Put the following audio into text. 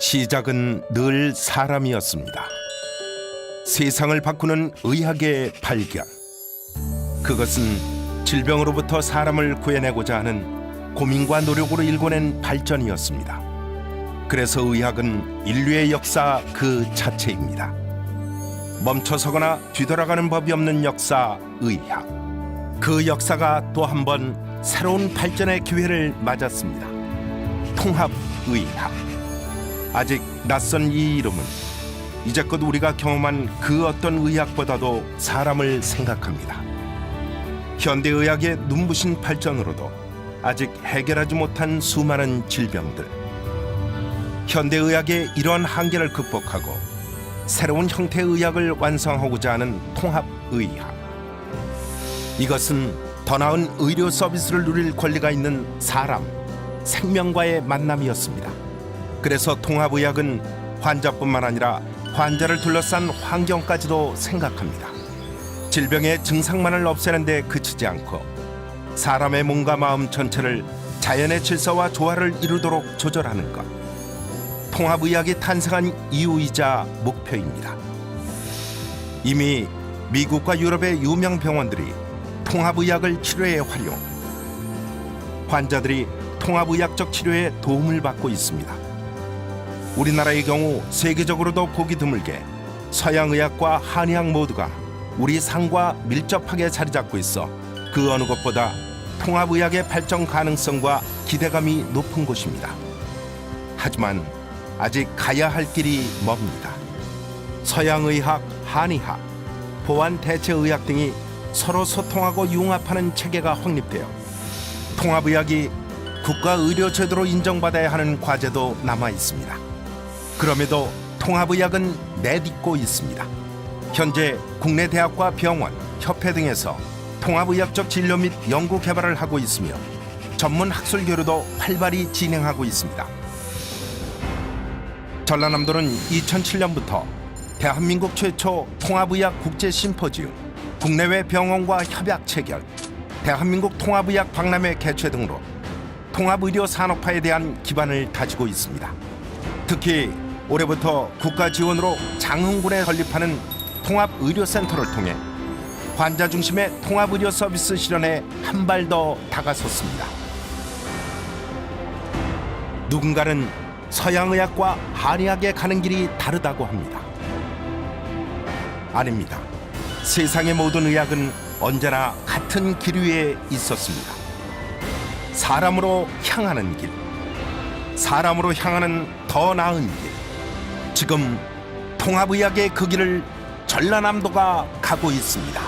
시작은 늘 사람이었습니다. 세상을 바꾸는 의학의 발견. 그것은 질병으로부터 사람을 구해내고자 하는 고민과 노력으로 일궈낸 발전이었습니다. 그래서 의학은 인류의 역사 그 자체입니다. 멈춰서거나 뒤돌아가는 법이 없는 역사 의학. 그 역사가 또 한 번 새로운 발전의 기회를 맞았습니다. 통합 의학. 아직 낯선 이 이름은 이제껏 우리가 경험한 그 어떤 의학보다도 사람을 생각합니다. 현대 의학의 눈부신 발전으로도 아직 해결하지 못한 수많은 질병들. 현대 의학의 이러한 한계를 극복하고 새로운 형태의 의학을 완성하고자 하는 통합 의학. 이것은 더 나은 의료 서비스를 누릴 권리가 있는 사람, 생명과의 만남이었습니다. 그래서 통합의학은 환자뿐만 아니라 환자를 둘러싼 환경까지도 생각합니다. 질병의 증상만을 없애는 데 그치지 않고 사람의 몸과 마음 전체를 자연의 질서와 조화를 이루도록 조절하는 것. 통합의학이 탄생한 이유이자 목표입니다. 이미 미국과 유럽의 유명 병원들이 통합의학을 치료에 활용. 환자들이 통합의학적 치료에 도움을 받고 있습니다. 우리나라의 경우 세계적으로도 보기 드물게 서양의학과 한의학 모두가 우리 상과 밀접하게 자리 잡고 있어 그 어느 곳보다 통합의학의 발전 가능성과 기대감이 높은 곳입니다. 하지만 아직 가야 할 길이 멉니다. 서양의학, 한의학, 보안 대체의학 등이 서로 소통하고 융합하는 체계가 확립되어 통합의학이 국가의료제도로 인정받아야 하는 과제도 남아 있습니다. 그럼에도 통합의학은 내딛고 있습니다. 현재 국내 대학과 병원, 협회 등에서 통합의학적 진료 및 연구 개발을 하고 있으며 전문 학술 교류도 활발히 진행하고 있습니다. 전라남도는 2007년부터 대한민국 최초 통합의학 국제 심포지움, 국내외 병원과 협약 체결, 대한민국 통합의학 박람회 개최 등으로 통합의료 산업화에 대한 기반을 다지고 있습니다. 특히 올해부터 국가 지원으로 장흥군에 건립하는 통합의료센터를 통해 환자 중심의 통합의료 서비스 실현에 한 발 더 다가섰습니다. 누군가는 서양의학과 한의학에 가는 길이 다르다고 합니다. 아닙니다. 세상의 모든 의학은 언제나 같은 길 위에 있었습니다. 사람으로 향하는 길. 사람으로 향하는 더 나은 길. 지금 통합의학의 그 길을 전라남도가 가고 있습니다.